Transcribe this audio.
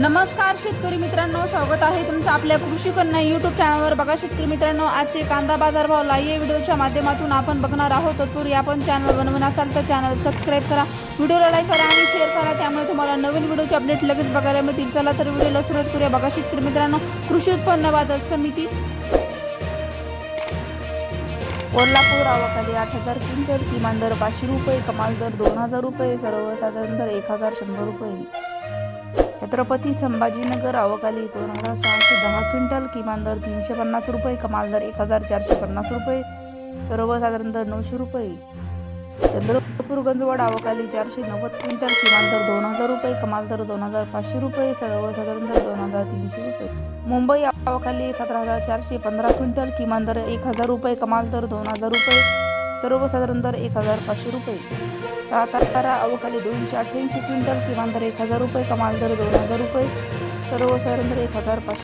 नमस्कार शेतकरी मित्रांनो. स्वागत आहे तुमचं आपल्या कृषी कन्या युट्यूब चॅनलवर बघा शेतकरी मित्रांनो आजचे कांदा बाजार भाव लाईव्ह व्हिडिओच्या माध्यमातून आपण बघणार आहोत. तत्पूर्वी आपण चॅनल बनवून असाल तर चॅनल सबस्क्राईब करा. व्हिडिओला लाईक करा आणि शेअर करा. त्यामुळे तुम्हाला नवीन व्हिडिओचे अपडेट लगेच बघायला मिळतील. चला तर व्हिडिओला सुरुवात करूया. बघा शेतकरी मित्रांनो कृषी उत्पन्न बाजार समिती. कोल्हापूर आवाखाली आठ हजार क्विंटल किमान दर पाचशे रुपये कमाल दर दोन हजार रुपये सर्वसाधारण दर एक हजार शंभर रुपये. छत्रपती संभाजीनगर अवकाली दोन हजार सहाशे दहा क्विंटल किमान दर तीनशे पन्नास रुपये कमाल दर एक हजार चारशे पन्नास रुपये सर्वसाधारण दर नऊशे रुपये. चंद्रपूर गंजवाड अवकाली चारशे नव्वद क्विंटल किमान दर दोन हजार रुपये कमाल दर दोन हजार पाचशे रुपये सर्वसाधारण दर दोन हजार तीनशे रुपये. मुंबई अवकाली सतरा हजार चारशे पंधरा क्विंटल किमान दर एक हजार रुपये कमाल दर दोन हजार रुपये सर्वसाधारण दर एक हजार पाचशे रुपये. सातारा अवकाली दोनशे अठ्ठ्याऐंशी क्विंटल किमान दर एक हजार रुपये कमाल दर दोन हजार रुपये. सर्वसाधारण दर एक हजार पाचशे